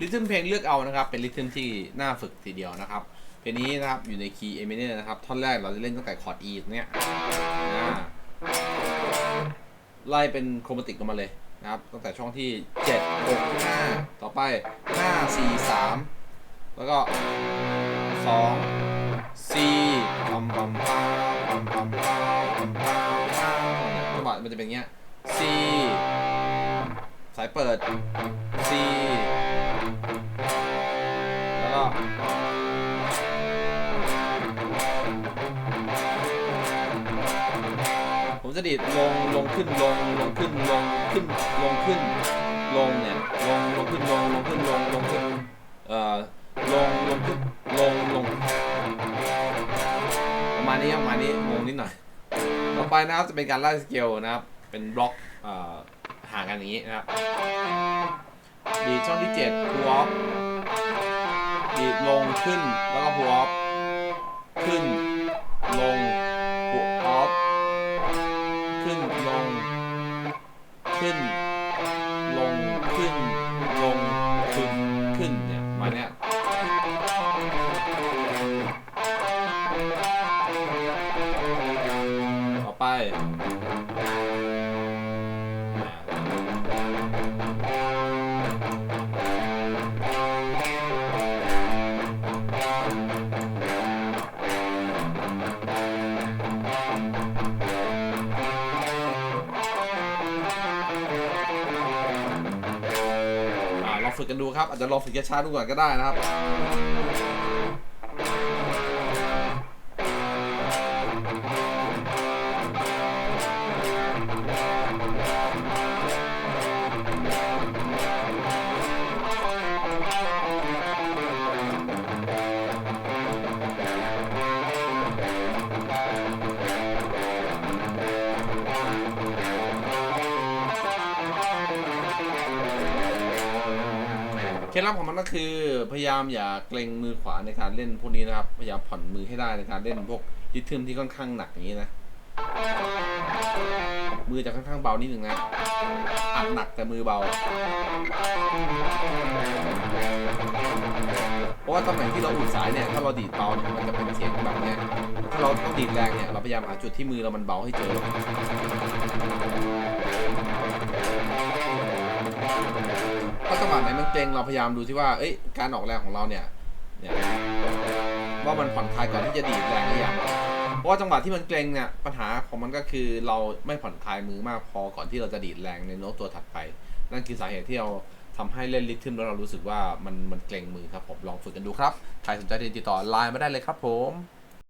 ริทึมเพลงเลือกเอานะครับ เป็นริทึมที่น่าฝึกทีเดียวนะครับ เพลงนี้นะครับอยู่ในคีย์เอเมเนอร์นะครับ ท่อนแรกเราจะเล่นตั้งแต่คอร์ด E ตรงเนี้ยไล่เป็นโครมาติกกันมาเลยนะครับ ตั้งแต่ช่องที่ 7 6 5 ต่อไป 5 4 3 แล้วก็ 2 C ปัมปัมปัมปัมปัมปัมจังหวะมันจะเป็นเงี้ย C สายเปิด C ผมจะดีดลงลงขึ้นลงลงขึ้นลงขึ้นลงขึ้นลงเนี่ยลงลงขึ้นลงลงขึ้นลงลงขึ้นเอ่อลงลงขึ้นลงลงประมาณนี้ประมาณนี้งงนิดหน่อยต่อไปนะครับจะเป็นการไล่สเกลนะครับ เป็นบล็อกเอ่อห่างกันอย่างนี้นะครับดีช่องที่7พูออฟดีลงขึ้นแล้วก็พูออฟขึ้นลง ลง ขึ้น ลง ขึ้น ลง ขึ้น ขึ้นเนี่ย มาเนี้ยต่อไป ฝึกกันดูครับอาจจะลองฝึกช้าๆดูก่อนก็ได้นะครับ ล็ดลับของมันก็คือพยายามอย่าเกรงมือขวาในการเล่นพวกนี้นะครับ พยายามผ่อนมือให้ได้ในการเล่นพวกริทึมที่ค่อนข้างหนักอย่างนี้นะ มือจะค่อนข้างเบานิดหนึ่งนะ อัดหนักแต่มือเบา เพราะว่าตำแหน่งที่เราอุดสายเนี่ย ถ้าเราดีดเบาเนี่ยมันจะเป็นเสียงแบบเนี้ย ถ้าเราต้องดีดแรงเนี่ย เราพยายามหาจุดที่มือเรามันเบาให้เจอถ้า จังหวะไหนมันเกรงเราพยายามดูที่ว่า เอ้ย การออกแรงของเราเนี่ย เนี่ย ว่ามันผ่อนคลายก่อนที่จะดีดแรงหรือยังเพราะว่าจังหวะที่มันเกรงเนี่ยปัญหาของมันก็คือเราไม่ผ่อนคลายมือมากพอก่อนที่เราจะดีดแรงในโน้ตตัวถัดไป นั่นคือสาเหตุที่เราทำให้เล่นลิทึมแล้วเรารู้สึกว่ามันมันเกรงมือครับผมลองฝึกกันดูครับ ใครสนใจติดต่อไลน์มาได้เลยครับผม